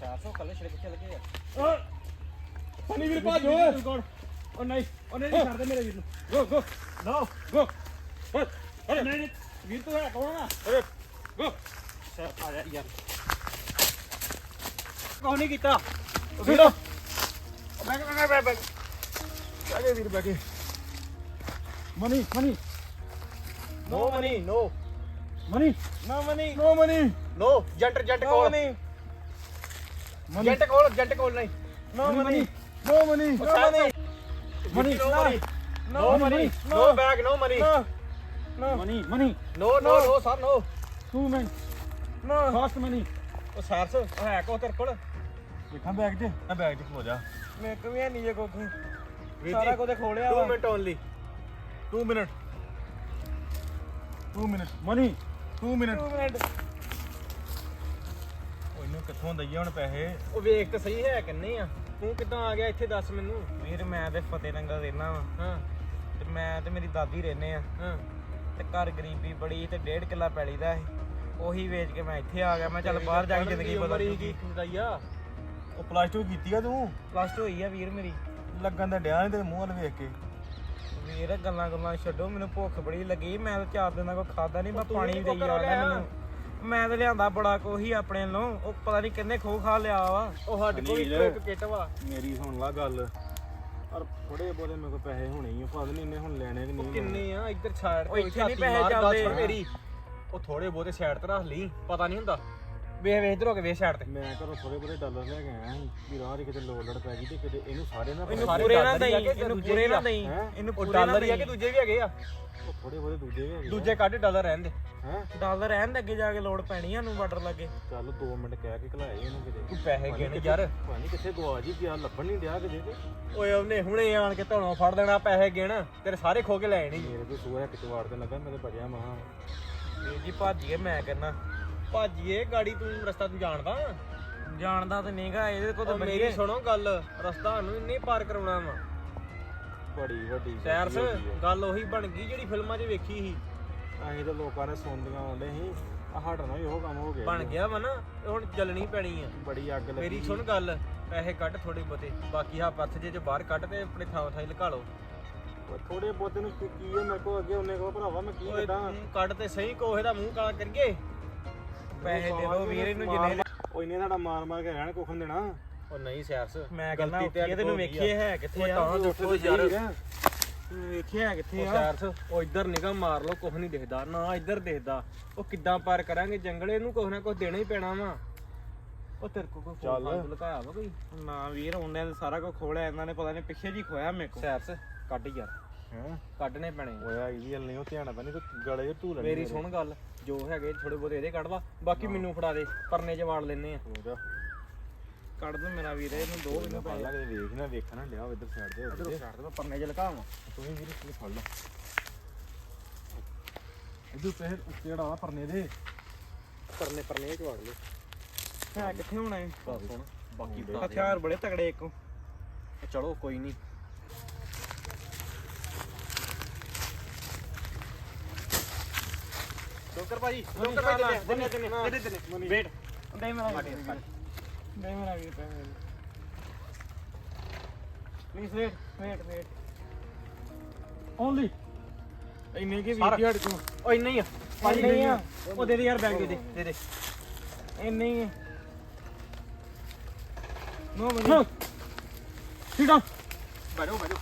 400 ਕੱਲੇ ਛੜੇ ਕਿੱਥੇ ਲੱਗੇ ਆ। ਫਨੀ ਵੀਰ ਭਾਜ ਓਏ! ਉਹ ਨਹੀਂ ਉਹ ਨਹੀਂ ਛੱਡ ਦੇ ਮੇਰੇ ਵੀਰ ਨੂੰ। ਗੋ ਗੋ। ਲਓ। ਗੋ। ਓਏ ਅਰੇ ਨਹੀਂ ਨਹੀਂ ਵੀਰ ਤੂੰ ਹੈ ਕੌਣ ਆ? ਅਰੇ ਗੋ। ਸਰ ਆ ਜਾ ਯਾਰ। ਕੌਣ ਨਹੀਂ ਕੀਤਾ। ਵੀਰ ਬੈਗ ਬੈਗ ਬੈਗ ਬੈਗ ਬੈਗੇ ਵੀਰ ਬੈਗੇ money money. No money. No money. No money. No money. ਨੋ ਜੰਟ ਜੰਟ ਕੋਲ। ਮਨੀ। ਜੰਟ ਕੋਲ ਜੰਟ ਕੋਲ ਨਹੀਂ। No money no money. No money. Money no money. No bag no money. No. Money money. No no no. Sir no. To ਮਨ ਨੋ। Fast money. ਉਹ ਸਰਸ ਉਹ ਹੈ ਕੋ ਤੇਰੇ ਕੋਲ? ਦੇਖਾਂ ਬੈਗ 'ਚ। ਆ ਬੈਗ 'ਚ ਖਲੋ ਜਾ। ਮੇਰੇ ਕੋਲ ਵੀ ਨਹੀਂ ਜੇ ਵੀਰ ਸਾਰਾ ਜੀ, ਕੁਝ ਖੋਲਿਆ 2 minute only 2 minute 2 minute money 2 minute 2 minute ਕਿੱਥੋਂ ਦਈਏ ਹੁਣ ਪੈਸੇ? ਉਹ ਵੇਖ ਤਾਂ ਸਹੀ ਹੈ ਕਿੰਨੇ ਆ। ਤੂੰ ਕਿੱਦਾਂ ਆ ਗਿਆ ਇੱਥੇ ਦੱਸ ਮੈਨੂੰ? ਵੀਰ ਮੈਂ ਤੇ ਫਤਿਹ ਨੰਗਲ ਰਹਿਣਾ ਵਾ। ਹਾਂ। ਤੇ ਮੈਂ ਤੇ ਮੇਰੀ ਦਾਦੀ ਰਹਿੰਦੇ ਆ। ਹਾਂ। ਤੇ ਘਰ ਗਰੀਬੀ ਬੜੀ ਤੇ ਡੇਢ ਕਿੱਲਾ ਪੈਲੀ ਦਾ ਸੀ। ਉਹੀ ਵੇਚ ਕੇ ਮੈਂ ਇੱਥੇ ਆ ਗਿਆ। ਮੈਂ ਚੱਲ ਬਾਹਰ ਜਾ ਕੇ ਜ਼ਿੰਦਗੀ ਬਦਲ ਕੀ ਖੁਦਾਈਆ ਉਹ ਪਲੱਸ 2 ਕੀਤੀ ਆ ਤੂੰ? ਪਲੱਸ 2 ਹੋਈ ਆ ਵੀਰ ਮੇਰੀ। ਲੱਗਣ ਦਾ ਡਿਆ ਨੀ ਤੇਰੇ ਮੂੰਹ ਵੱਲ ਵੇਖ ਕੇ। ਵੀਰ ਗੱਲਾਂ ਗੱਲਾਂ ਛੱਡੋ ਮੈਨੂੰ ਭੁੱਖ ਬੜੀ ਲੱਗੀ। ਮੈਂ ਤਾਂ ਚਾਰ ਦਿਨਾਂ ਕੋ ਖਾਦਾ ਨਹੀਂ ਮੈਂ ਪਾਣੀ ਦੇਈ ਕੁੱਕਰ ਆ ਗਿਆ। ਮੈਨੂੰ। ਮੈਂ ਤਾਂ ਲਿਆਂਦਾ ਬੜਾ ਕੋਹੀ ਆਪਣੇ ਨੂੰ ਉਹ ਪਤਾ ਨਹੀਂ ਕਿੰਨੇ ਖੋ ਖਾ ਲਿਆ ਵਾ। ਉਹ ਸਾਡੇ ਕੋਲ ਅਨੀਲ। ਇੱਕ ਕਿੱਟ ਵਾ। ਮੇਰੀ ਸੁਣ ਲਾ ਗੱਲ। ਪਰ ਥੋੜੇ ਬਹੁਤੇ ਮੇਰੇ ਕੋਲ ਪੈਸੇ ਹੋਣੇ ਹੀ ਆ ਫਾਦਰ ਨੇ ਇੰਨੇ ਹੁਣ ਲੈਣੇ ਨਹੀਂ ਕਿੰਨੇ ਆ? ਇੱਧਰ ਛਾੜ ਉਹ ਇੱਥੇ ਨੀ ਪੈਸੇ ਚੱਲਦੇ। ਮੇਰੀ। ਉਹ ਥੋੜੇ ਬਹੁਤੇ ਸਾਈਡ ਤੇ ਰੱਖ ਲਈ ਪਤਾ ਨਹੀਂ ਹੁੰਦਾ। ਵੇਖ ਵੇਖ ਇਧਰ ਹੋ ਕੇ ਵੇਖ ਸਾਈਡ ਤੇ। ਮੈਂ ਘਰੋਂ ਥੋੜੇ ਬਹੁਤੇ ਡਾਲਰ ਲੈ ਕੇ ਆਇਆ ਸੀ ਵੀ ਰਾਹ 'ਚ ਕਿਤੇ ਲੋੜ ਲੜ ਪੈ ਗਈ ਤੇ ਕਿਤੇ ਇਹਨੂੰ ਸਾਰੇ ਨਾ ਇਹਨੂੰ ਸਾਰੇ ਪੂਰੇ ਨਾ ਡਾਲਰ ਹੀ ਦੇਈ ਆ ਕਿ ਇਹਨੂੰ ਦੂਜੇ ਪੂਰੇ ਵੀ ਨਾ ਆ? ਦੇਈ ਹੈਂ? ਇਹਨੂੰ ਉਹ ਪੂਰੇ ਨਾ ਡਾਲਰ ਹੀ ਆ ਦੇਈ। ਕਿ ਦੂਜੇ ਵੀ ਹੈਗੇ ਆ? ਉਹ ਥੋੜੇ ਦੂਜੇ ਵੀ ਹੈਗੇ ਦੂਜੇ ਕੱਢ ਡਾਲਰ ਰਹਿਣ ਦੇ। ਹੈ? ਡਾਲਰ ਰਹਿਣ ਦੇ ਅੱਗੇ ਜਾ ਕੇ ਲੋੜ ਪੈਣੀ ਆ ਨੂੰ ਬਾਰਡਰ ਲੱਗੇ। ਚੱਲ 2 ਮਿੰਟ ਕਹਿ ਕੇ ਘਲਾਏ ਇਹਨੂੰ ਕਿਤੇ। ਤੂੰ ਪੈਸੇ ਗਿਣ ਯਾਰ। ਪਤਾ ਨੀ ਕਿੱਥੇ ਗਵਾ ਜੀ ਗਿਆ ਲੱਭਣ ਨਹੀਂ ਡਿਆ ਕਿਤੇ ਤੇ। ਓਏ ਉਹਨੇ ਹੁਣੇ ਆਣ ਕੇ ਧੌਣੋਂ ਫੜ ਦੇਣਾ ਪੈਸੇ ਗਿਣ। ਤੇਰੇ ਸਾਰੇ ਖੋ ਕੇ ਲੈ ਜਾਣੇ ਮੇਰੇ ਕੋਲ ਸੂਆ ਕਿਤੇ ਵਾੜ ਤੇ ਲੱਗਾ ਮੈਂ ਤੇ ਭਜਿਆ ਮਹਾ। ਵੀਰ ਜੀ ਭੱਜੀਏ ਮੈਂ ਕਹਿੰਦਾ। ਭਾਜੀਏ ਗਾੜੀ ਤੂੰ ਰਸਤਾ ਤੂੰ ਜਾਣਦਾ? ਜਾਣਦਾ ਤੇ ਨਹੀਂਗਾ ਇਹਦੇ ਕੋਲ ਤਾਂ ਉਹ ਮੇਰੀ ਸੁਣੋ ਗੱਲ ਰਸਤਾ ਨੂੰ ਇੰਨੇ ਪਾਰ ਕਰਾਉਣਾ ਵਾ। ਬੜੀ ਵੱਡੀ ਸੈਰਸ ਗੱਲ ਉਹੀ ਬਣ ਗਈ ਜਿਹੜੀ ਫਿਲਮਾਂ 'ਚ ਵੇਖੀ ਸੀ। ਅਸੀਂ ਤਾਂ ਲੋਕਾਂ ਨੇ ਸੁਣਦੀਆਂ ਆਉਂਦੇ ਸੀ। ਆ ਹਟਣਾ ਵੀ ਉਹ ਕੰਮ ਹੋ ਗਿਆ ਬਣ ਗਿਆ ਵਾ ਨਾ ਇਹ ਹੁਣ ਚੱਲਣੀ ਪੈਣੀ ਆ। ਬੜੀ ਅੱਗ ਲੱਗੀ ਮੇਰੀ ਸੁਣ ਗੱਲ ਪੈਸੇ ਕੱਢ ਥੋੜੇ ਬਹੁਤੇ। ਬਾਕੀ ਹਾ ਪੱਥ ਜੇ ਚ ਬਾਹਰ ਕੱਢ ਤੇ ਆਪਣੇ ਥਾਂ ਥਾਂ ਹੀ ਲਗਾ ਲਓ। ਥੋੜੇ ਬਹੁਤੇ ਨੂੰ ਕੀ ਕੀ ਹੈ ਮੇਰੇ ਕੋਲ ਅੱਗੇ ਉਹਨੇ ਕੋ ਭਰਾਵਾ ਮੈਂ ਕੀ ਕੱਢਾਂ ਤੂੰ ਕੱਢ ਤੇ ਸਹੀ ਕੋਹੇ ਦਾ ਮੂੰਹ ਕਾਲਾ ਕਰੀਏ। ਪੈਸੇ ਦੇ ਦਿਓ ਵੀਰ ਇਹਨੂੰ ਜਿੰਨੇ ਉਹ ਇਹਨੇ ਸਾਡਾ ਮਾਰ ਮਾਰ ਕੇ ਰਹਿਣ ਕੋਖਣ ਦੇਣਾ। ਉਹ ਨਹੀਂ ਸੈਰਸ ਮੈਂ ਕਹਿੰਦਾ ਗਲਤੀ ਤੇ ਤੈਨੂੰ ਹੋ ਗਈ ਆ। ਵੇਖੀਏ ਹੈ ਕਿੱਥੇ ਆ? ਤਾਂ ਉੱਠ ਤੇ ਯਾਰ। ਵੇਖੀਏ ਹੈ ਕਿੱਥੇ ਉਹ ਆ। ਸੈਰਸ ਉਹ ਇੱਧਰ ਨਿਗਾਹ ਮਾਰ ਲਓ ਕੁਝ ਨਹੀਂ ਦਿਖਦਾ। ਨਾ ਇੱਧਰ ਦਿਖਦਾ। ਉਹ ਕਿੱਦਾਂ ਪਾਰ ਕਰਾਂਗੇ? ਜੰਗਲ ਇਹਨੂੰ ਕੁਝ ਨਾ ਕੁਝ ਦੇਣਾ ਹੀ ਪੈਣਾ ਵਾ। ਉਹ ਤੇਰੇ ਕੋਲ ਕੋਈ ਚੱਲ। ਫੋਨ ਲਗਾਇਆ ਵਾ ਕੋਈ? ਨਾ ਵੀਰ ਉਹਨੇ ਤਾਂ ਸਾਰਾ ਕੁਝ ਖੋਲਿਆ ਇਹਨਾਂ ਨੇ ਪਤਾ ਨਹੀਂ ਪਿੱਛੇ ਜੀ ਖੋਇਆ ਮੇਰੇ ਕੋਲ। ਸੈਰਸ ਕੱਢ ਯਾਰ। ਹੈਂ? ਕੱਢਨੇ ਪੈਣੇ ਓਏ ਆਈ ਵੀ ਨਹੀਂ ਉਹ ਧਿਆਨ ਪੈਣੀ ਤੂੰ ਗਲੇ ਚ ਧੂਲ ਮੇਰੀ ਸੁਣ ਗੱਲ ਜੋ ਹੈਗੇ ਥੋੜੇ ਬਹੁਤੇ ਇਹਦੇ ਕੱਢ ਲਾ ਬਾਕੀ ਮੈਨੂੰ ਫੜਾ ਦੇ ਪਰਨੇ 'ਚ ਵਾੜ ਲੈਨੇ ਆ। ਕੱਢ ਦੋ ਮੇਰਾ ਵੀਰ ਇਹਨੂੰ ਦੋ ਮੈਨੂੰ ਪਹਿਲਾਂ ਕਦੇ ਵੇਖ ਨਾ ਵੇਖਣਾ ਲਿਆ ਇੱਧਰ ਸਾਈਡ ਤੇ ਇਧਰੋਂ ਉੱਧਰ ਛੱਡ ਦੇ ਪਰਨੇ 'ਚ ਲਗਾਵਾਂ। ਤੂੰ ਵੀ ਵੀਰ ਫੜ ਲਾ। ਇਧਰ ਪੈਰ ਉੱਤੇ ੜਾ ਪਰਨੇ ਦੇ। ਪਰਨੇ ਪਰਨੇ 'ਚ ਵਾੜ ਲਓ। ਹੈ ਕਿੱਥੇ ਹੋਣਾ ਹੁਣ ਬਾਕੀ ਹਥਿਆਰ ਬੜੇ ਤਗੜੇ ਇੱਕੋ। ਚਲੋ ਕੋਈ ਨਹੀਂ ਸ਼ੋਕਰ ਭਾਜੀ ਸ਼ੋਕਰ ਭਾਜੀ ਦੇ ਦੇ ਦੇ ਦੇ ਦੇ ਦੇ ਵੇਟ। ਦੇ ਮੇਰਾ ਵੀਰ ਦੇ ਮੇਰਾ ਵੀਰ ਪੈ please wait wait wait. Only ਇੰਨੇ ਕੀ ਸਾਰਾ- ਵੀਰ ਹਟ ਤੂੰ। ਓ ਇੰਨਾ ਹੀ ਆ। ਭਾਜੀ ਨਹੀਂ ਆ। ਉਹ ਦੇ ਦੇ ਯਾਰ ਬੈਗ ਦੇ ਦੇ। ਦੇ ਦੇ। ਇੰਨੇ ਹੀ ਹੈ no No. Money sit down ਬੈਠੋ ਬੈਠੋ।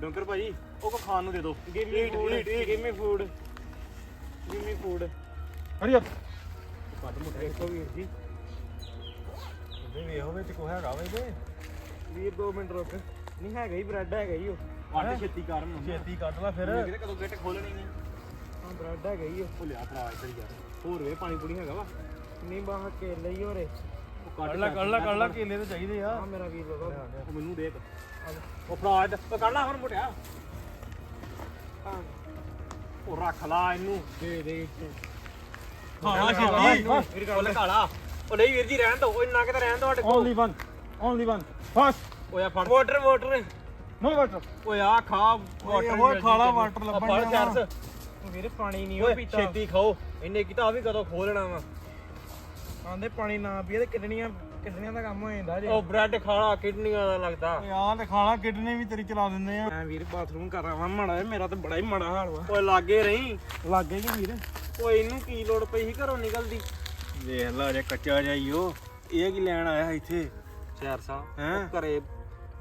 ਡੰਕਰ ਭਾਜੀ ਉਹ ਕੋ ਖਾਣ ਨੂੰ ਦੇ ਦਿਓ give me food give me food give me food. Hurry up ਕੱਢ ਮੁੱਠੇ ਦੇਖੋ ਵੀਰ ਜੀ। ਉਹਦੇ ਵੇਖੋ ਵਿੱਚ ਕੋ ਹੈਗਾ ਵੇ ਤੇ ਵੀਰ 2 ਮਿੰਟ ਰੁਕ। ਨਹੀਂ ਹੈਗਾ ਹੀ ਬ੍ਰੈਡ ਹੈਗਾ ਹੀ ਉਹ। ਵੱਡ ਛੇਤੀ ਕਰ ਮੈਨੂੰ ਛੇਤੀ ਕੱਢ ਲੈ ਫਿਰ। ਕਿਤੇ ਕਦੋਂ ਗੇਟ ਖੋਲਣੀ ਨਹੀਂ ਹਾਂ ਬ੍ਰੈਡ ਹੈਗਾ ਹੀ ਉਹ। ਭੁੱਲਿਆ ਫੜਾ ਇੱਧਰ ਯਾਰ। ਹੋਰ ਵੇ ਪਾਣੀ ਪੂਣੀ ਹੈਗਾ ਵਾ? ਨਹੀਂ ਬਾਹ ਕੇਲੇ ਹੀ ਹੋਰੇ। ਕੱਢ ਲੈ ਕੱਢ ਲੈ ਕੱਢ ਲੈ ਕੇਲੇ ਤੇ ਚਾਹੀਦੇ ਆ। ਆ ਮੇਰਾ ਵੀਰ ਉਹ ਮੈਨੂੰ ਦੇ ਉਹ ਇੱਧਰ ਉਹ ਕੱਢ ਲਾ ਹੁਣ ਮੁੱਠਿਆ ਹਾਂ। ਉਹ ਰੱਖ ਲਾ ਇਹਨੂੰ। ਦੇ ਦੇ ਹਾਂ ਵੀਰ ਗੱਲ ਕਾਲਾ ਉਹ ਨਹੀਂ ਵੀਰ ਜੀ ਰਹਿਣ ਦੋ ਉਹ ਇੰਨਾ ਕਿਤੇ ਰਹਿਣ ਦੋ ਸਾਡੇ ਕੋਲ। Only one only one fast ਓਏ ਫੜ। Water water. ਨੋ ਵਾਟਰ ਓਏ ਆ ਖਾ ਵਾਟਰ ਓਏ ਖਾਲਾ water ਲੱਭਣ ਫੜ ਚਰਸ ਵੀਰ ਪਾਣੀ ਨਹੀਂ ਉਹ ਪੀਤਾ। ਛੇਤੀ ਖਾਓ। ਇੰਨੇ ਕੀਤਾ ਆ ਵੀ ਕਦੋਂ ਖੋਲਣਾ ਵਾ। ਆਂਦੇ ਪਾਣੀ ਨਾ ਪੀਏ ਤੇ ਕਿਡਨੀਆਂ ਕਿਡਨੀਆਂ ਦਾ ਕੰਮ ਹੋ ਜਾਂਦਾ ਜੇ। ਉਹ ਬ੍ਰੈਡ ਖਾਣਾ ਕਿਡਨੀਆਂ ਦਾ ਲੱਗਦਾ। ਆਹ ਤੇ ਖਾਣਾ ਕਿਡਨੀ ਵੀ ਤੇਰੀ ਚਲਾ ਦਿੰਦੇ ਆ। ਮੈਂ ਵੀਰ ਬਾਥਰੂਮ ਕਰ ਆਵਾਂ ਮਾੜਾ ਜਿਹਾ, ਮੇਰਾ ਤਾਂ ਬੜਾ ਹੀ ਮਾੜਾ ਹਾਲ ਵਾ। ਓਏ ਲਾਗੇ ਰਹੀ। ਲੱਗੇ ਜੀ ਵੀਰ? ਓਏ ਇਹਨੂੰ ਕੀ ਲੋੜ ਪਈ ਸੀ ਘਰੋਂ ਨਿਕਲਦੀ? ਵੇਖ ਲਾ ਜੇ ਕੱਚਾ ਜਾਈਓ ਇਹ ਕੀ ਲੈਣ ਆਇਆ ਇੱਥੇ? ਸ਼ਹਿਰ ਸਾਹਿਬ ਹੈਂ? ਉਹ ਘਰੇ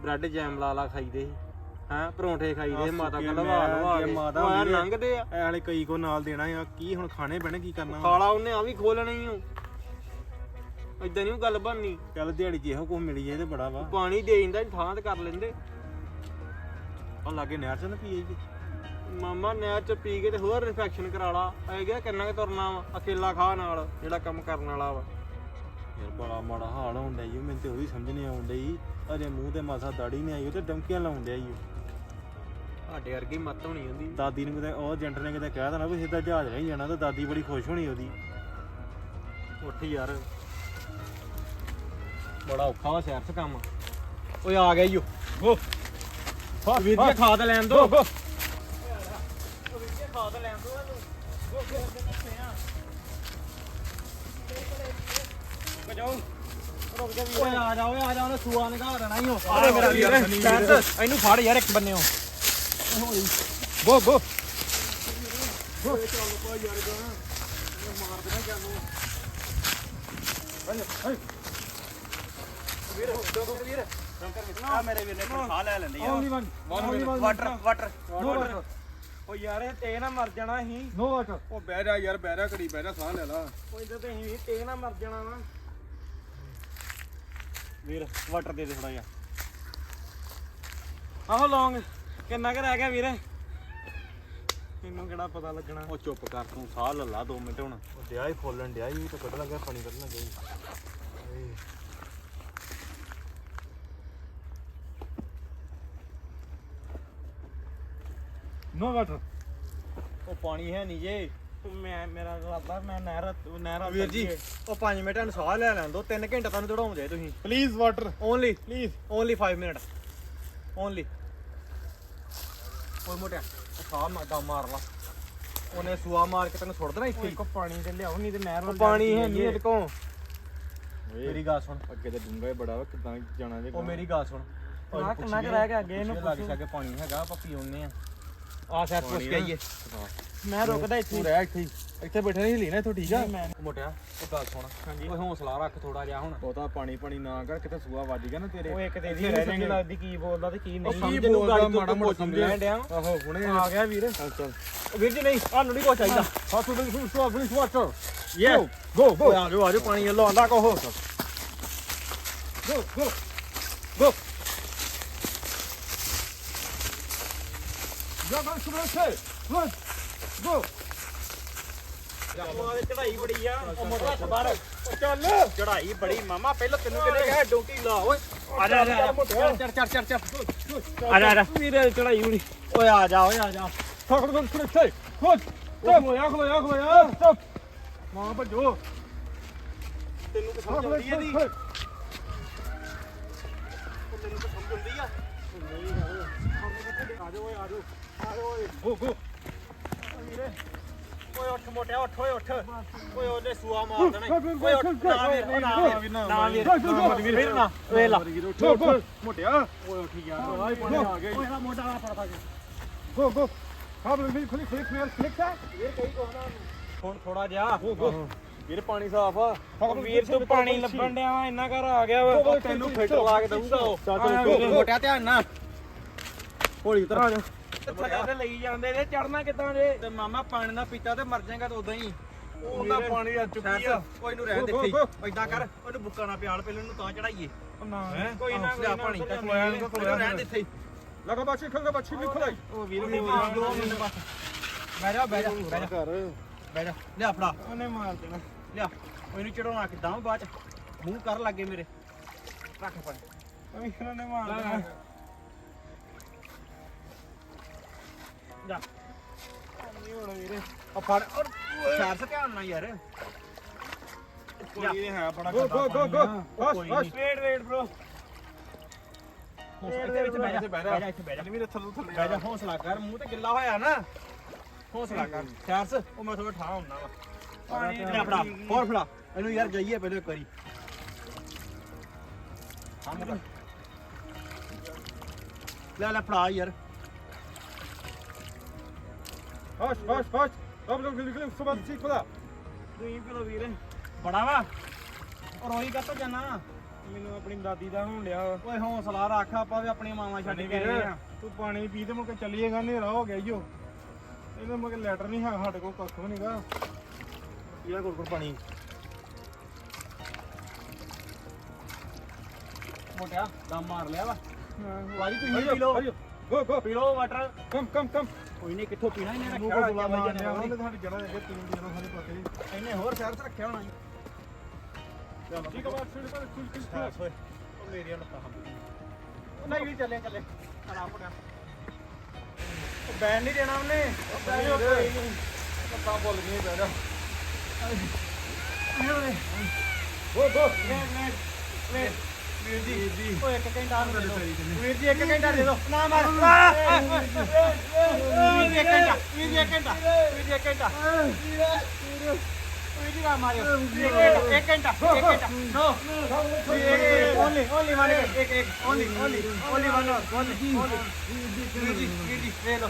ਬ੍ਰੈਡ ਜੈਮ ਲਾ ਲਾ ਖਾਈਦੇ ਸੀ। ਹਾਂ? ਪਰੌਂਠੇ ਖਾਈਦੇ ਸੀ, ਮਾਤਾ ਸੁੱਕੇ ਕੋਲ ਲਵਾ ਮੈਂ ਲਵਾ ਜੇ ਕੇ। ਮਾਤਾ ਯਾਰ ਹੁੰਦੀ। ਲੰਘਦੇ ਆ। ਇਹ ਵਾਲੇ ਕਈ ਕੋ ਨਾਲ ਦੇਣਾ ਆ। ਕੀ ਹੁਣ ਖਾਣੇ ਪੈਣੇ ਕੀ ਕਰਨਾ ਖਾਲਾ ਉਹਨੇ ਆ ਵੀ ਖੋਲਣਾ ਹੀ ਓ। ਇਦਾਂ ਨਹੀਂ ਗੱਲ ਬਣਨੀ। ਚੱਲ ਦਿਹਾੜੀ ਜੇ ਇਹੋ ਕੁਝ ਮਿਲੀ ਜਾਏ ਤੇ ਬੜਾ ਵਾ। ਪਾਣੀ ਦੇ ਜਾਂਦਾ ਥਾਂ ਤੇ ਕਰ ਲੈਂਦੇ। ਆ ਲਾਗੇ ਨਹਿਰ ਚ ਨਾ ਪੀਏ ਜੀ। ਮਾਮਾ ਨਹਿਰ ਚ ਪੀ ਕੇ ਤੇ ਹੋਰ ਇਨਫੈਕਸ਼ਨ ਕਰਾ ਲਾ। ਐ ਗਿਆ ਕਿੰਨਾ ਕੁ ਤੁਰਨਾ ਵਾ ਅਕੇਲਾ ਖਾ ਨਾਲ ਜਿਹੜਾ ਕੰਮ ਕਰਨ ਵਾਲਾ ਵਾ। ਯਾਰ ਬੜਾ ਮਾੜਾ ਹਾਲ ਹੁੰਦਾ ਓ, ਮੈਨੂੰ ਤੇ ਉਹ ਵੀ ਸਮਝ ਨਹੀਂ ਆਉਂਦਾ ਈ ਅਜੇ ਮੂੰਹ ਤੇ ਮਾਸਾ ਦਾੜੀ ਨਹੀਂ ਆਈ ਉਹ ਤੇ ਡੰਕੀਆਂ ਲਾਉਂਦੇ ਆਈ ਸਾਡੇ ਵਰਗੀ ਮੱਤ ਹੋਣੀ ਹੁੰਦੀ ਦਾਦੀ ਨੂੰ ਕਿਤੇ ਉਹ ਏਜੰਟ ਨੇ ਕਿਤੇ ਕਹਿ ਦੇਣਾ ਵੀ ਸਿੱਧਾ ਜਹਾਜ਼ ਨਹੀਂ ਜਾਣਾ ਤੇ ਦਾਦੀ ਬੜੀ ਖੁਸ਼ ਹੋਣੀ ਉਹਦੀ। ਉੱਠ ਯਾਰ। ਬੜਾ ਔਖਾ ਵਾ ਸ਼ਹਿਰ 'ਚ ਕੰਮ। ਓਏ ਆ ਗਿਆ ਈਓ ਗੋ ਵੀਰ ਜੀ ਖਾਦ ਲੈਣ ਦੋ। ਗੋ ਖਾਦ ਲੈਣ ਦੋ ਗੋ ਗੋ ਜਾਓ ਓਏ ਆ ਜਾ ਓਏ ਆ ਜਾ ਉਹਨੇ ਸੂਆ ਨਿਕਾਲ ਦੇਣਾ ਈਓ ਆ ਮੇਰਾ ਵੀਰ, ਬੈਂਸ, ਇਹਨੂੰ ਫੜ ਯਾਰ ਇੱਕ ਬੰਨਿਓ ਗੋ ਗੋ। ਆ ਮੇਰੇ ਵੀਰ ਨੇ ਖਾ ਲੈ ਲੈਂਦੇ only one only one water water no water ਉਹ ਯਾਰ ਇਹ ਤੇ ਨਾ ਮਰ ਜਾਣਾ ਸੀ ਨੋ ਵਾਟਰ ਉਹ ਬਹਿ ਜਾ ਯਾਰ ਬਹਿ ਜਾ ਘੜੀ ਬਹਿ ਜਾ ਸਾਹ ਲੈ ਲਾ ਉਹ ਇਦਾਂ ਤੇ ਅਸੀਂ ਤੇ ਨਾ ਮਰ ਜਾਣਾ ਵਾ ਵੀਰ ਵਾਟਰ ਦੇ ਦੇ ਥੋੜਾ ਜਿਹਾ ਆਹੋ ਲੌਂਗ ਕਿੰਨਾ ਕੁ ਰਹਿ ਗਿਆ ਵੀਰ ਮੈਨੂੰ ਕਿਹੜਾ ਪਤਾ ਲੱਗਣਾ ਉਹ ਚੁੱਪ ਕਰ, ਤੂੰ ਸਾਹ ਲੈ ਲਾ 2 ਮਿੰਟ ਹੁਣ। ਉਹ ਡਿਆ ਹੀ ਫੋਲਣ ਡਿਆ ਹੀ ਤੇ ਕੱਢ ਲੱਗਾ, ਪਾਣੀ ਕੱਢ ਲੱਗਾ ਨੋ ਵਾਟਰ ਉਹ ਪਾਣੀ ਹੈ ਨਹੀਂ ਜੇ। ਮੈਂ ਮੇਰਾ ਰੱਬਾ ਮੈਂ ਨਹਿਰ ਨਹਿਰ ਵੀਰ ਜੀ ਉਹ 5 ਮਿੰਟ ਨੂੰ ਸਾਹ ਲੈ ਲੈਣ ਦੋ 3 ਘੰਟੇ ਤੁਹਾਨੂੰ ਦੜਾਉਂਦੇ ਤੁਸੀਂ। Please water only please only 5 minute only ਓਏ ਮੋਟਿਆ ਸਾਹ ਮਾਦਾ ਮਾਰ ਲਾ। ਉਹਨੇ ਸੂਆ ਮਾਰ ਕੇ ਤੈਨੂੰ ਸੁੱਟ ਦੇਣਾ ਇੱਥੇ। ਕੋ ਪਾਣੀ ਤੇ ਲਿਆਓ ਨਹੀਂ ਤੇ ਨਹਿਰ ਉਹ ਵੱਲ ਪਾਣੀ ਕੇ ਹੈ ਨਹੀਂ ਇਹਦੇ ਮੇਰੀ ਗੱਲ ਸੁਣ। ਅੱਗੇ ਤੇ ਡੂੰਗਾ ਹੀ ਬੜਾ ਵਾ ਕਿਦਾਂ ਜਾਣਾ ਜੇ ਉਹ ਮੇਰੀ ਗੱਲ ਸੁਣ। ਨਾ ਕਿੰਨਾ ਕੁ ਰਹਿ ਗਿਆ ਅੱਗੇ ਇਹਨੂੰ ਲੱਗ ਸਕੇ ਪਾਣੀ ਹੈਗਾ ਆਪਾਂ ਪੀ ਆਉਨੇ ਆ ਆ ਸੈਟ ਪੁੱਛ ਕੇ ਆਈਏ। ਮੈਂ ਰੁਕਦਾ ਇੱਥੇ। ਤੂੰ ਰਹਿ ਇੱਥੇ ਹੀ। ਇੱਥੇ ਬੈਠੇ ਨਹੀਂ ਹਿਲੀ ਨਾ ਇੱਥੋਂ ਠੀਕ ਆ? ਮੋਟਿਆ ਉਹ ਗੱਲ ਸੁਣ। ਹਾਂਜੀ। ਓਏ ਹੌਸਲਾ ਰੱਖ ਥੋੜਾ ਜਿਹਾ ਹੁਣ। ਬਹੁਤਾ ਪਾਣੀ ਪਾਣੀ ਨਾ ਕਰ ਕਿਤੇ ਸੂਆ ਵੱਜ ਗਿਆ ਨਾ ਤੇਰੇ। ਉਹ ਇੱਕ ਤੇ ਇਹਦੀ ਰਹਿ ਜਾਣਗੇ। ਲੱਗਦੀ ਕੀ ਬੋਲਦਾ ਤੇ ਕੀ ਨਹੀਂ। ਸਮਝ ਨੂੰ ਬੋਲਦਾ, ਮਾੜਾ ਤੋਂ ਮੋਟਾ ਸਮਝ ਡਿਆ। ਆਹੋ ਹੁਣੇ। ਆ ਗਿਆ ਵੀਰ। ਚੱਲ ਚੱਲ। ਵੀਰ ਜੀ ਨਹੀਂ ਆ ਨੂੰ ਨਹੀਂ ਕੋ ਚਾਹੀਦਾ hospital food store bring water ਯੇ ਗੋ ਗੋ ਆ ਜਾਓ ਆ ਜਾਓ ਪਾਣੀ ਵੱਲੋਂ ਆਂਦਾ ਕੋਹ ਗੋ ਗੋ ਗੋ ਜਾ ਗੋ ਸੁਬਹ ਸੇ ਗੋ ਗੋ ਮਾਂ ਦੀ ਚੜਾਈ ਬੜੀ ਆ। ਉਹ ਮੋਟਾ ਹੱਥ ਬਾਹਰ ਚੱਲ। ਚੜਾਈ ਬੜੀ ਮਾਮਾ ਪਹਿਲਾਂ ਤੈਨੂੰ ਕਿਹਨੇ ਕਿਹਾ ਡੋਂਕੀ ਲਾ ਓਏ। ਆ ਜਾ ਆ ਜਾ। ਚੱਲ ਚੱਲ ਚੱਲ ਚੱਲ। ਆ ਜਾ ਆ ਜਾ। ਵੀਰ ਚੜਾਈ ਬੜੀ। ਓਏ ਆ ਜਾ ਓਏ ਆ ਜਾ। ਫੜ ਗੋ ਸੁਬਹ ਸੇ ਖੋਜ ਸਟਾਪ ਹੋਇਆ ਖਲੋਇਆ ਖਲੋਇਆ ਸਟਾਪ ਮਾਂ ਭੱਜੋ। ਤੈਨੂੰ ਤਾਂ ਸਮਝ ਆਉਂਦੀ ਇਹਦੀ। ਤੈਨੂੰ ਤਾਂ ਸਮਝ ਆਉਂਦੀ ਆ। ਆ ਜਾਓ ਓਏ ਆ ਜਾਓ ਆ ਜਾਓ ਓਏ ਗੋ ਗੋ ਓਏ ਉੱਠ ਮੋਟਿਆ ਉੱਠ ਓਏ ਉੱਠ ਓਏ ਉਹਨੇ ਸੂਆ ਮਾਰ ਦੇਣਾ ਈ। ਓਏ ਉੱਠ ਨਾ ਵੀਰ ਓ ਨਾ ਵੀਰ ਨਾ ਵੀਰ ਵੀਰ ਨਾ ਓਏ ਲਾ ਮੋਟਿਆ ਓਏ ਉੱਠ ਯਾਰ ਆਈ ਪਾਣੀ ਆ ਗਿਆ ਓਏ ਫੜ ਫੜ ਗੋ ਗੋ ਹਾਂ ਬਿਲਕੁਲ ਖੁਲੀ ਖੁਲੀ ਖੁਲੀ ਕਲਿੱਕ ਹੈ ਵੀਰ ਕਈ ਕੋਹਣਾ ਹੁਣ ਥੋੜਾ ਜਿਹਾ ਗੋ ਗੋ ਵੀਰ ਪਾਣੀ ਸਾਫ਼ ਆ ਉਹ ਵੀਰ ਤੂੰ ਪਾਣੀ ਲੱਭਣ ਡਿਆ ਵਾ ਇੰਨਾ ਘਰ ਆ ਗਿਆ ਵਾ। ਉਹ ਤੈਨੂੰ ਫਿਲਟਰ ਲਾ ਕੇ ਦਊਗਾ ਉਹ ਚੱਲ ਚੱਲ ਮੋਟਿਆ ਧਿਆਨ ਨਾਲ। ਹੌਲੀ ਉਤਰ ਆ ਜਾ। ਥੱਲੇ ਤੇ ਲਈ ਜਾਂਦੇ ਨੇ ਚੜਨਾ ਕਿੱਦਾਂ ਜੇ? ਤੇ ਮਾਮਾ ਪਾਣੀ ਨਾ ਪੀਤਾ ਤੇ ਮਰ ਜਾਏਗਾ ਤਾਂ ਉਦਾਂ ਹੀ। ਉਹਦਾ ਪਾਣੀ ਆ ਚੁੱਕੀ ਆ। ਕੋਈ ਨੂੰ ਰਹਿਣ ਦੇ ਇੱਥੇ ਇਦਾਂ ਕਰ ਉਹਨੂੰ ਬੁੱਕਾ ਨਾ ਪਿਆਲ ਪਹਿਲੇ ਉਹਨੂੰ ਤਾਂ ਚੜਾਈਏ ਨਾ? ਕੋਈ ਨਾ ਕੋਈ ਲਿਆ ਨਾ ਪਾਣੀ। ਉੱਥੇ ਖਲੋਇਆ ਨੇ। ਖਲੋਇਆ ਰਹਿਣ ਦੇ ਇੱਥੇ ਹੀ। ਲਗਾ ਬਾਛੀ ਖੰਗਾ ਬਾਛੀ ਲਿਖ ਲੈ ਉਹ ਵੀਰ ਨੇ ਮਾਰ ਦੋ ਮਿੰਟ ਬਸ। ਬਹਿ ਜਾ ਬਹਿ ਜਾ ਬਹਿ ਜਾ। ਕਰ ਬਹਿ ਜਾ। ਲਿਆ ਫੜਾ। ਉਹਨੇ ਮਾਰ ਦੇਣਾ। ਲਿਆ। ਉਹਨੂੰ ਚੜਾਉਣਾ ਕਿੱਦਾਂ ਵਾ ਬਾਅਦ ਚ। ਮੂੰਹ ਕਰ ਲੱਗੇ ਮੇਰੇ। ਰੱਖ ਪਾਣੀ। ਉਹ ਵੀਰ ਨੇ ਮਾਰ ਦੇਣਾ। ਨਹੀਂ ਹੋਣਾ ਵੀਰੇ। ਆ ਫੜ। ਔਰ ਸ਼ਹਿਰ ਸੇ ਧਿਆਨ ਨਾਲ ਯਾਰ। ਕੋਈ ਹੈ ਬੜਾ ਗੋ ਗੋ ਗੋ ਗੋ। ਬਸ ਕੋਈ ਬਸ ਵੇਟ ਵੇਟ ਬ్రో ਇੱਥੇ ਵਿੱਚ ਬਹਿ ਜਾ ਬਹਿ ਜਾ। ਇੱਥੇ ਬਹਿ ਜਾ। ਵੀਰੇ ਥੱਲੇ ਥੱਲੇ ਬਹਿ ਜਾ ਹੌਸਲਾ ਕਰ। ਮੂੰਹ ਤੇ ਗਿੱਲਾ ਹੋਇਆ ਨਾ। ਹੌਸਲਾ ਕਰ। ਸ਼ਹਿਰ ਸੇ ਉਹ ਮੈਂ ਥੋੜਾ ਠਾ ਹੁੰਨਾ ਵਾ। ਪਾਣੀ ਲਿਆ ਫੜਾ। ਹੋਰ ਫੜਾ। ਇਹਨੂੰ ਯਾਰ ਜਾਈਏ ਪਹਿਲੇ ਲੈ ਲੈ ਫੜਾ ਯਾਰ। ਹੋਸ਼ ਹੋਸ਼ ਹੋਸ਼ ਅਬ ਲੋਕ ਨਿਕਲੇ ਸੁਬਹ ਠੀਕ ਪਤਾ ਤੂੰ ਕਿਲੋ ਵੀਰ। ਬੜਾ ਵਾ। ਔਰ ਉਹੀ ਕੱਤ ਜਾਣਾ ਮੈਨੂੰ ਆਪਣੀ ਦਾਦੀ ਦਾ ਹੋਣ ਲਿਆ। ਓਏ ਹੌਸਲਾ ਰੱਖ ਆਪਾਂ ਵੀ ਆਪਣੀਆਂ ਮਾਵਾਂ ਛੱਡ ਕੇ ਆਏ ਆ। ਤੂੰ ਪਾਣੀ ਪੀ ਤੇ ਮੁੜ ਕੇ ਚੱਲੀਏਗਾ ਹਨੇਰਾ ਹੋ ਗਿਆ ਈਓ ਇਹਦੇ ਮੁੜ ਕੇ ਲੈਟਰ ਨਹੀਂ ਹੈ ਸਾਡੇ ਕੋਲ ਕੱਖ ਵੀ ਨਹੀਂਗਾ ਇਹ ਕੋਲ ਕੋਲ ਪਾਣੀ? ਮੋਟਿਆ ਦਮ ਮਾਰ ਲਿਆ ਵਾ। ਵਾਜੀ ਤੁਸੀਂ ਪੀ ਲਓ। ਗੋ ਗੋ। ਪੀ ਲਓ ਵਾਟਰ ਕਮ ਕਮ ਕਮ ਕੋਈ ਨਹੀਂ ਕਿੱਥੋਂ ਪੀਣਾ ਇਹਨੇ? ਨੂੰ ਰੱਖਿਆ ਬੁਲਾ ਹੋਇਆ ਮਾਰਨੇ ਉਹਨੇ ਜੜਾ ਦੇ ਤੀਨ ਦੀ ਜੜਾ ਸਾਰੇ ਪੱਕੇ ਇਹਨੇ ਹੋਰ ਸ਼ਹਿਰ ਤੇ ਰੱਖਿਆ ਹੋਣਾ ਜੀ। ਚਲੋ। ਠੀਕ ਆ ਬਾਤ ਛੋੜ ਪਰ ਕੁਝ ਕੁਝ ਓਏ ਉਹ ਮੇਰੀਆਂ ਲੱਤਾਂ ਹੰਬ ਉਹ ਨਹੀਂ ਵੀ ਚੱਲੇ ਚੱਲੇ। ਖੜਾ ਪੜਿਆ ਉਹ ਬੈਨ ਨਹੀਂ ਦੇਣਾ ਉਹਨੇ। ਉਹ ਬੈਨ ਕੋਈ ਨਹੀਂ। ਪੱਤਾ ਭੁੱਲ ਗਈ ਬਹਿ ਜਾ। ਗੋ ਗੋ ਵੇਟ ਵੇਟ ਵੀਰ ਜੀ ਓਏ ਇੱਕ ਘੰਟਾ ਦੇ ਦਿਓ ਵੀਰ ਜੀ ਇੱਕ ਘੰਟਾ ਦੇ ਦਿਓ ਨਾ ਮਾਰ ਵੀਰ ਜੀ ਇੱਕ ਘੰਟਾ ਵੀਰ ਜੀ ਇੱਕ ਘੰਟਾ ਵੀਰ ਜੀ ਇੱਕ ਘੰਟਾ ਵੀਰ ਜੀ ਨਾ ਮਾਰਿਓ ਇੱਕ ਘੰਟਾ ਇੱਕ ਘੰਟਾ ਨੋ ਓਨਲੀ ਓਨਲੀ ਵਨ ਇੱਕ ਇੱਕ only only only one only ਵੀਰ ਜੀ ਵੀਰ ਜੀ ਲੈ ਲਓ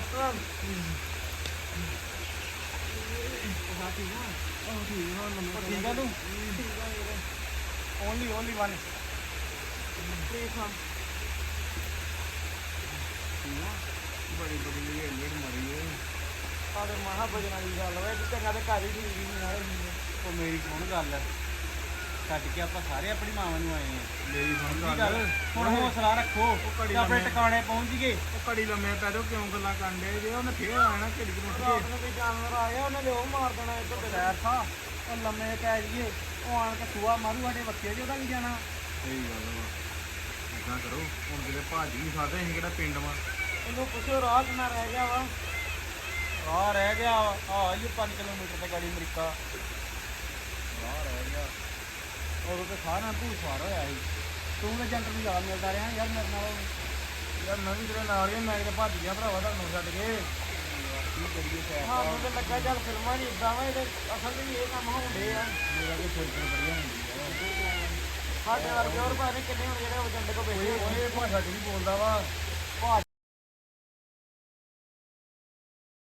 ਠੀਕ ਆ ਤੂੰ ਓਨਲੀ ਓਨਲੀ ਵਨ ਪਲੀਜ਼ ਹਮ ਬੜੀ ਬੜੀ ਲੇਟ ਲੇਟ ਮਰੀ ਏ ਸਾਡੇ ਮਹਾ ਭਜਨ ਵਾਲੀ ਗੱਲ ਵੇ ਤੇ ਚੰਗਾ ਤੇ ਘਰ ਹੀ ਠੀਕ ਨਹੀਂ ਆਏ ਉਹ ਮੇਰੀ ਕੌਣ ਗੱਲ। ਹੈ ਛੱਡ ਕੇ ਆਪਾਂ ਸਾਰੇ ਆਪਣੀ ਮਾਵਾਂ ਨੂੰ ਆਏ ਆ ਮੇਰੀ ਸੁਣ ਕੀ ਗੱਲ। ਹੁਣ ਹੌਸਲਾ ਰੱਖੋ ਘੜੀ ਤੇ ਆਪਣੇ ਲੰਮੇ- ਟਿਕਾਣੇ ਪਹੁੰਚ ਜੀਏ ਉਹ ਘੜੀ ਲੰਮੇ ਪੈ ਜਾਓ ਕਿਉਂ ਗੱਲਾਂ ਕਰਦੇ ਜੇ? ਉਹਨੇ ਫੇਰ ਆਣਾ ਘੜੀ ਨੂੰ ਉੱਠ ਰਾਤ ਨੂੰ ਕੋਈ ਜਾਨਵਰ ਆ ਗਿਆ ਉਹਨੇ ਲਿਓ ਮਾਰ ਦੇਣਾ ਇੱਧਰ ਤੇ ਥਾ ਉਹ ਲੰਮੇ ਪੈ ਜੀਏ ਉਹ ਆਣ ਕੇ ਸੂਆ ਮਾਰੂ ਸਾਡੇ ਬੱਚੇ ਜਿਹਦਾ ਵੀ ਜਾਣਾ। ਸਹੀ ਗੱਲ ਵਾ ਇਦਾਂ ਕਰੋ। ਹੁਣ ਕਿਤੇ ਭਾਜੀ ਨਹੀਂ ਖਾਦੇ ਅਸੀਂ ਕਿਹੜਾ ਪਿੰਡ ਵਾ? ਇਹਨੂੰ ਪੁੱਛੋ ਰਾਹ ਕਿੰਨਾ ਰਹਿ ਗਿਆ ਵਾ? ਰਾਹ ਰਹਿ ਗਿਆ ਆ ਇਹ 5 ਕਿਲੋਮੀਟਰ ਤੇ ਗਾੜੀ ਅਮਰੀਕਾ। ਰਾਹ ਰਹਿ ਗਿਆ। ਉਦੋਂ ਤੇ ਸਾਰਾ ਭੂ ਸਵਾਰ ਹੋਇਆ ਸੀ। ਤੂੰ ਤੇ ਜੰਟਰ ਨੂੰ ਯਾਦ ਮਿਲਦਾ ਰਿਹਾ ਯਾਰ ਮੇਰੇ ਨਾਲ। ਯਾਰ ਮੈਂ ਵੀ ਤੇਰੇ ਨਾਲ ਹੀ ਮੈਂ ਕਿਤੇ ਭੱਜ ਗਿਆ ਭਰਾਵਾ ਤੁਹਾਨੂੰ ਛੱਡ ਕੇ? ਕੀ ਕਰੀਏ ਸੈਰ ਹਾਂ ਮੈਨੂੰ ਲੱਗਾ ਚੱਲ ਫਿਲਮਾਂ ਨਹੀਂ ਇਦਾਂ ਵਾ ਇਹਦੇ ਅਸਲ ਵਿੱਚ ਇਹ ਕੰਮ ਹੁੰਦੇ ਆ। ਮੇਰਾ ਕੋਈ ਤੇ ਬੜੀਆਂ ਹੁੰਦੀ ਸਾਡੇ ਵਰਗੇ ਹੋਰ ਭਾਵੇਂ ਕਿੰਨੇ ਹੋਣ ਜਿਹੜੇ ਏਜੰਟ ਕੋ ਬੈਠੇ ਓਏ ਭਾਸ਼ਾ ਜਿਹੜੀ ਬੋਲਦਾ ਵਾ।